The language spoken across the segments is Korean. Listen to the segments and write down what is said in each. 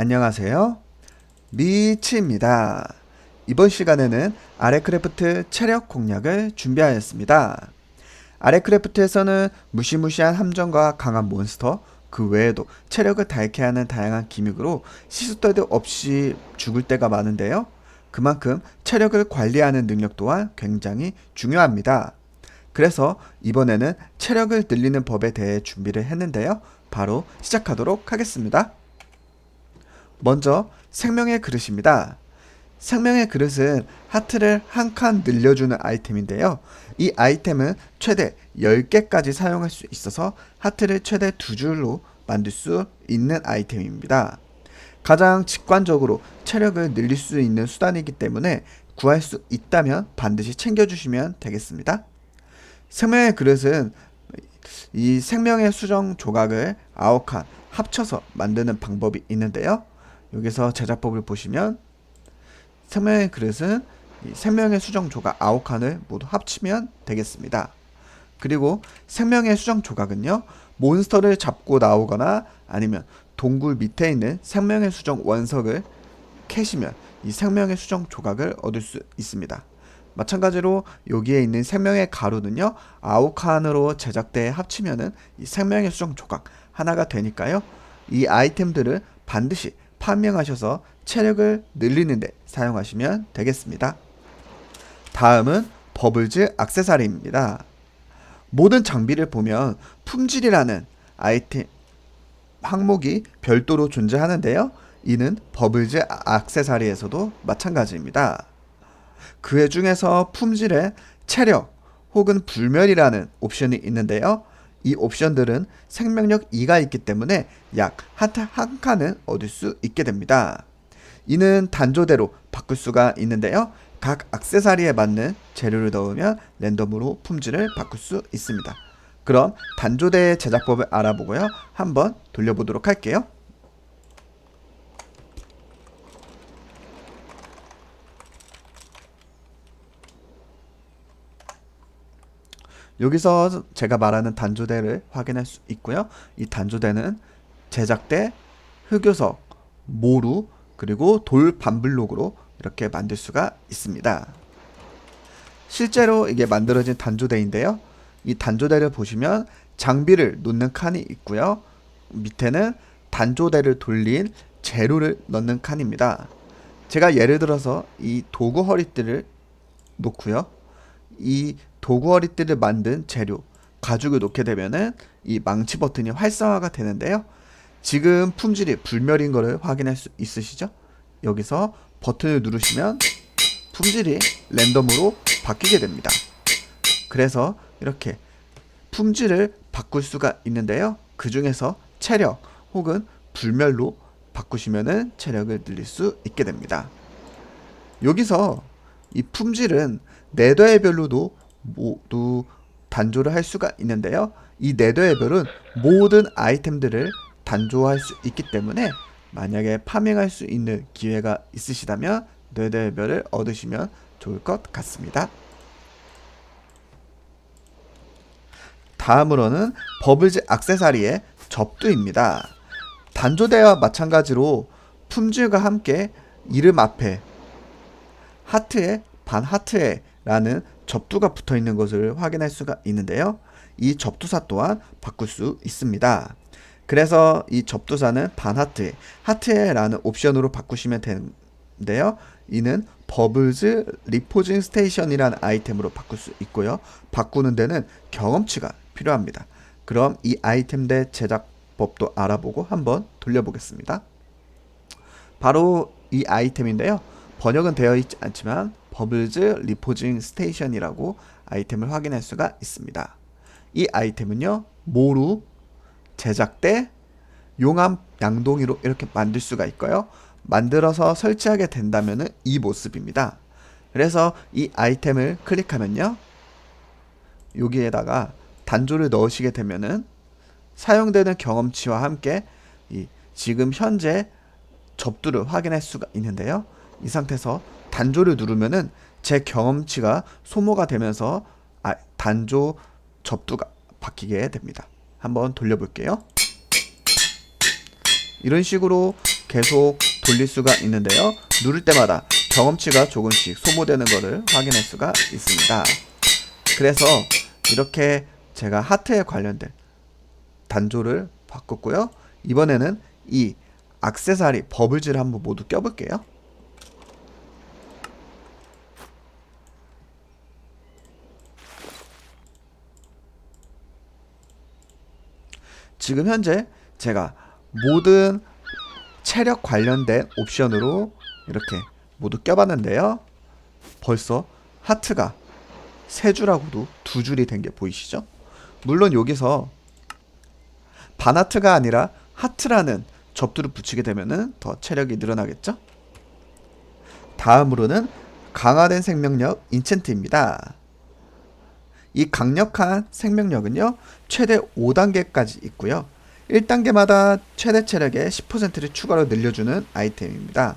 안녕하세요. 미치입니다. 이번 시간에는 아레크래프트 체력 공략을 준비하였습니다. 아레크래프트에서는 무시무시한 함정과 강한 몬스터, 그 외에도 체력을 닳게 하는 다양한 기믹으로 때도 없이 죽을 때가 많은데요. 그만큼 체력을 관리하는 능력 또한 굉장히 중요합니다. 그래서 이번에는 체력을 늘리는 법에 대해 준비를 했는데요. 바로 시작하도록 하겠습니다. 먼저 생명의 그릇입니다. 생명의 그릇은 하트를 한 칸 늘려주는 아이템인데요. 이 아이템은 최대 10개까지 사용할 수 있어서 하트를 최대 두 줄로 만들 수 있는 아이템입니다. 가장 직관적으로 체력을 늘릴 수 있는 수단이기 때문에 구할 수 있다면 반드시 챙겨주시면 되겠습니다. 생명의 그릇은 이 생명의 수정 조각을 아홉 칸 합쳐서 만드는 방법이 있는데요. 여기서 제작법을 보시면 생명의 그릇은 이 생명의 수정 조각 아홉 칸을 모두 합치면 되겠습니다. 그리고 생명의 수정 조각은요 몬스터를 잡고 나오거나 아니면 동굴 밑에 있는 생명의 수정 원석을 캐시면 이 생명의 수정 조각을 얻을 수 있습니다. 마찬가지로 여기에 있는 생명의 가루는요 아홉 칸으로 제작돼 합치면은 이 생명의 수정 조각 하나가 되니까요 이 아이템들을 반드시 판명하셔서 체력을 늘리는데 사용하시면 되겠습니다. 다음은 버블즈 악세사리입니다. 모든 장비를 보면 품질이라는 아이템 항목이 별도로 존재하는데요. 이는 버블즈 악세사리에서도 마찬가지입니다. 그 중에서 품질에 체력 혹은 불멸이라는 옵션이 있는데요. 이 옵션들은 생명력 2가 있기 때문에 약 하트 한 칸은 얻을 수 있게 됩니다. 이는 단조대로 바꿀 수가 있는데요. 각 악세사리에 맞는 재료를 넣으면 랜덤으로 품질을 바꿀 수 있습니다. 그럼 단조대의 제작법을 알아보고요. 한번 돌려보도록 할게요. 여기서 제가 말하는 단조대를 확인할 수 있고요. 이 단조대는 제작대, 흑요석, 모루, 그리고 돌 반블록으로 이렇게 만들 수가 있습니다. 실제로 이게 만들어진 단조대인데요. 이 단조대를 보시면 장비를 놓는 칸이 있고요. 밑에는 단조대를 돌린 재료를 넣는 칸입니다. 제가 예를 들어서 이 도구 허리띠를 놓고요. 이 도구 허리띠를 만든 재료 가죽을 놓게 되면은 이 망치 버튼이 활성화가 되는데요. 지금 품질이 불멸인 것을 확인할 수 있으시죠? 여기서 버튼을 누르시면 품질이 랜덤으로 바뀌게 됩니다. 그래서 이렇게 품질을 바꿀 수가 있는데요. 그 중에서 체력 혹은 불멸로 바꾸시면은 체력을 늘릴 수 있게 됩니다. 여기서 이 품질은 네더의 별로도 모두 단조를 할 수가 있는데요. 이 네더의 별은 모든 아이템들을 단조할 수 있기 때문에 만약에 파밍할 수 있는 기회가 있으시다면 네더의 별을 얻으시면 좋을 것 같습니다. 다음으로는 버블즈 악세사리의 접두입니다. 단조대와 마찬가지로 품질과 함께 이름 앞에 하트에 반 하트에 라는 접두가 붙어 있는 것을 확인할 수가 있는데요. 이 접두사 또한 바꿀 수 있습니다. 그래서 이 접두사는 반하트에, 하트에라는 옵션으로 바꾸시면 되는데요. 이는 버블즈 리포징 스테이션이라는 아이템으로 바꿀 수 있고요. 바꾸는 데는 경험치가 필요합니다. 그럼 이 아이템 대 제작법도 알아보고 한번 돌려보겠습니다. 바로 이 아이템인데요. 번역은 되어 있지 않지만 버블즈 리포징 스테이션이라고 아이템을 확인할 수가 있습니다. 이 아이템은요. 모루, 제작대, 용암 양동이로 이렇게 만들 수가 있고요. 만들어서 설치하게 된다면 이 모습입니다. 그래서 이 아이템을 클릭하면요. 여기에다가 단조를 넣으시게 되면은 사용되는 경험치와 함께 이 지금 현재 접두를 확인할 수가 있는데요. 이 상태에서 단조를 누르면은 제 경험치가 소모가 되면서 아, 단조 접두가 바뀌게 됩니다. 한번 돌려볼게요. 이런 식으로 계속 돌릴 수가 있는데요. 누를 때마다 경험치가 조금씩 소모되는 것을 확인할 수가 있습니다. 그래서 이렇게 제가 하트에 관련된 단조를 바꿨고요. 이번에는 이 악세사리 버블즈를 한번 모두 껴볼게요. 지금 현재 제가 모든 체력 관련된 옵션으로 이렇게 모두 껴봤는데요. 벌써 하트가 세 줄하고도 두 줄이 된 게 보이시죠? 물론 여기서 반하트가 아니라 하트라는 접두를 붙이게 되면은 더 체력이 늘어나겠죠? 다음으로는 강화된 생명력 인챈트입니다. 이 강력한 생명력은요, 최대 5단계까지 있고요. 1단계마다 최대 체력의 10%를 추가로 늘려주는 아이템입니다.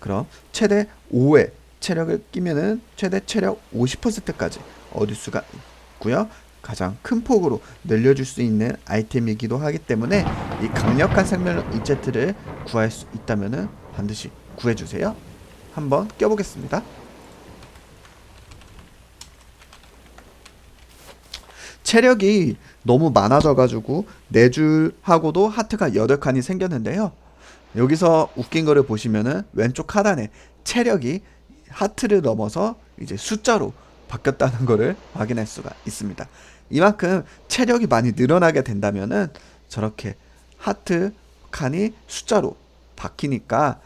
그럼 최대 5의 체력을 끼면은 최대 체력 50%까지 얻을 수가 있고요. 가장 큰 폭으로 늘려줄 수 있는 아이템이기도 하기 때문에 이 강력한 생명력 인챈트를 구할 수 있다면은 반드시 구해주세요. 한번 껴보겠습니다. 체력이 너무 많아져가지고 네 줄하고도 하트가 8칸이 생겼는데요. 여기서 웃긴 거를 보시면은 왼쪽 하단에 체력이 하트를 넘어서 이제 숫자로 바뀌었다는 거를 확인할 수가 있습니다. 이만큼 체력이 많이 늘어나게 된다면은 저렇게 하트 칸이 숫자로 바뀌니까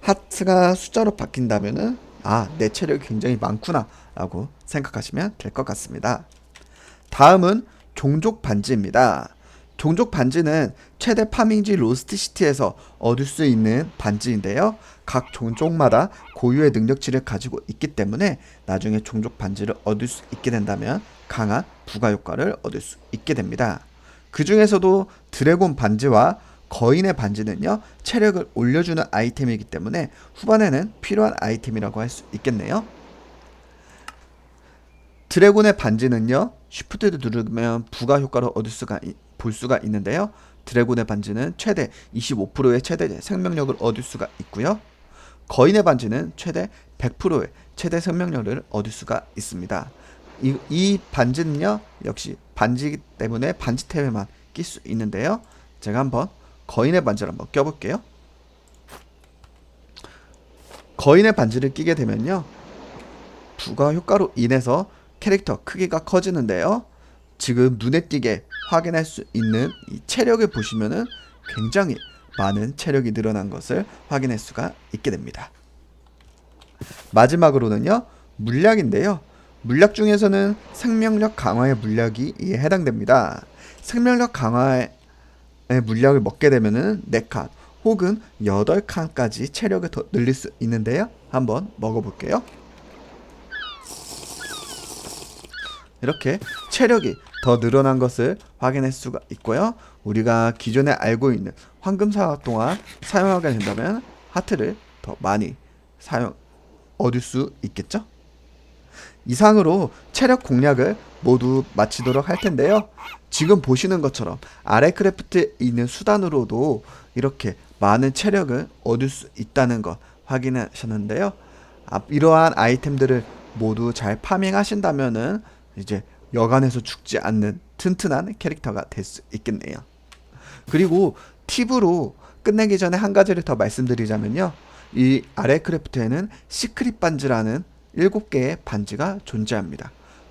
하트가 숫자로 바뀐다면은 아, 내 체력이 굉장히 많구나라고 생각하시면 될 것 같습니다. 다음은 종족 반지입니다. 종족 반지는 최대 파밍지 로스트 시티에서 얻을 수 있는 반지인데요. 각 종족마다 고유의 능력치를 가지고 있기 때문에 나중에 종족 반지를 얻을 수 있게 된다면 강한 부가 효과를 얻을 수 있게 됩니다. 그 중에서도 드래곤 반지와 거인의 반지는요, 체력을 올려주는 아이템이기 때문에 후반에는 필요한 아이템이라고 할 수 있겠네요. 드래곤의 반지는요, 쉬프트를 누르면 부가 효과를 얻을 수가 이- 볼 수가 있는데요. 드래곤의 반지는 최대 25%의 최대 생명력을 얻을 수가 있고요. 거인의 반지는 최대 100%의 최대 생명력을 얻을 수가 있습니다. 이, 이 반지는요, 역시 반지이기 때문에 반지템에만 낄 수 있는데요. 제가 한번 거인의 반지를 한번 껴볼게요. 거인의 반지를 끼게 되면요, 부가 효과로 인해서 캐릭터 크기가 커지는데요. 지금 눈에 띄게 확인할 수 있는 이 체력을 보시면은 굉장히 많은 체력이 늘어난 것을 확인할 수가 있게 됩니다. 마지막으로는요, 물약인데요. 물약 중에서는 생명력 강화의 물약이 해당됩니다. 생명력 강화의 물약을 먹게 되면은 4칸 혹은 8칸까지 체력을 더 늘릴 수 있는데요. 한번 먹어볼게요. 이렇게 체력이 더 늘어난 것을 확인할 수가 있고요. 우리가 기존에 알고 있는 황금사화 동안 사용하게 된다면 하트를 더 많이 사용 얻을 수 있겠죠? 이상으로 체력 공략을 모두 마치도록 할 텐데요. 지금 보시는 것처럼 아레크래프트에 있는 수단으로도 이렇게 많은 체력을 얻을 수 있다는 것 확인하셨는데요. 아, 이러한 아이템들을 모두 잘 파밍하신다면은 이제 여간에서 죽지 않는 튼튼한 캐릭터가 될 수 있겠네요. 그리고 팁으로 끝내기 전에 한 가지를 더 말씀드리자면요. 이 아레크래프트에는 시크릿 반지라는 7개의 반지가 존재합니다.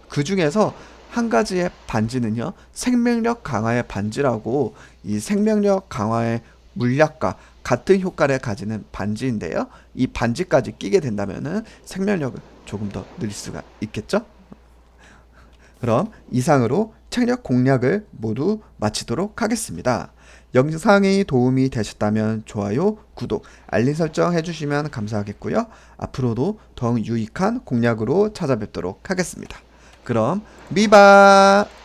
그 중에서 한 가지의 반지는요, 생명력 강화의 반지라고 이 생명력 강화의 물약과 같은 효과를 가지는 반지인데요. 이 반지까지 끼게 된다면은 생명력을 조금 더 늘릴 수가 있겠죠? 그럼 이상으로 책력 공략을 모두 마치도록 하겠습니다. 영상이 도움이 되셨다면 좋아요, 구독, 알림 설정 해주시면 감사하겠고요. 앞으로도 더욱 유익한 공략으로 찾아뵙도록 하겠습니다. 그럼 미바!